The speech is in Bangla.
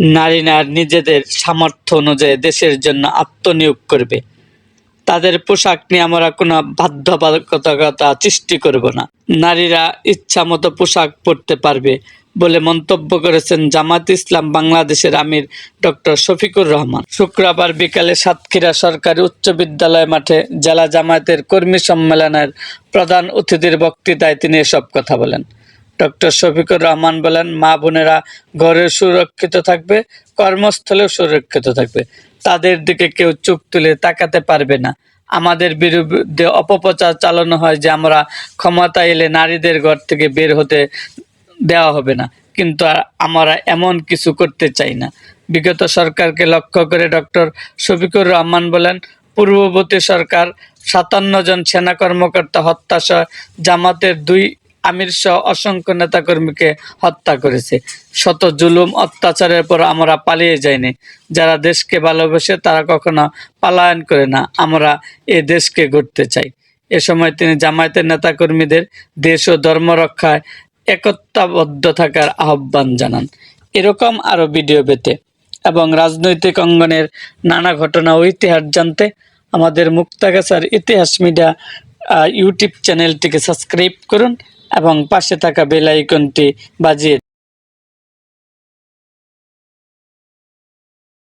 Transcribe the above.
নারীরা নিজেদের সামর্থ্য অনুযায়ী দেশের জন্য আত্মনিয়োগ করবে। তাদের পোশাক নিয়ে আমরা কোনো বাধ্যবাধকতা সৃষ্টি করব না। নারীরা ইচ্ছা মতো পোশাক পরতে পারবে বলে মন্তব্য করেছেন জামাত ইসলাম বাংলাদেশের আমির ডক্টর শফিকুর রহমান। শুক্রবার বিকালে সাতক্ষীরা সরকারি উচ্চ বিদ্যালয় মাঠে জেলা জামায়াতের কর্মী সম্মেলনের প্রধান অতিথির বক্তৃতায় তিনি এসব কথা বলেন। ডক্টর শফিকুর রহমান বলেন, মা বোনেরা ঘরে সুরক্ষিত থাকবে, কর্মস্থলেও সুরক্ষিত থাকবে। তাদের দিকে কেউ চোখ তুলে তাকাতে পারবে না। আমাদের বিরুদ্ধে অপপ্রচার চালানো হয় যে আমরা ক্ষমতা এলে নারীদের ঘর থেকে বের হতে দেওয়া হবে না। কিন্তু আমরা এমন কিছু করতে চাই না। বিগত সরকারকে লক্ষ্য করে ডক্টর শফিকুর রহমান বলেন, পূর্ববর্তী সরকার সাতান্ন জন সেনা কর্মকর্তা হত্যা সহ জামাতের দুই আমির সহ অসংখ্য নেতাকর্মীকে হত্যা করেছে। শত জুলুম, অত্যাচারের পর আমরা পালিয়ে যাইনি। যারা দেশকে ভালোবাসে, তারা কখনো পালায়ন করে না। আমরা এ দেশকে গড়তে চাই। এ সময় তিনি জামায়াতের নেতাকর্মীদের দেশ ও ধর্ম রক্ষায় একতাবদ্ধ থাকার আহ্বান জানান। এরকম আরও ভিডিও পেতে এবং রাজনৈতিক অঙ্গনের নানা ঘটনা ও ইতিহাস জানতে আমাদের মুক্তাগাছার ইতিহাস মিডিয়া ইউটিউব চ্যানেলটিকে সাবস্ক্রাইব করুন। এবং পাশে থাকা বেল আইকনটি বাজিয়ে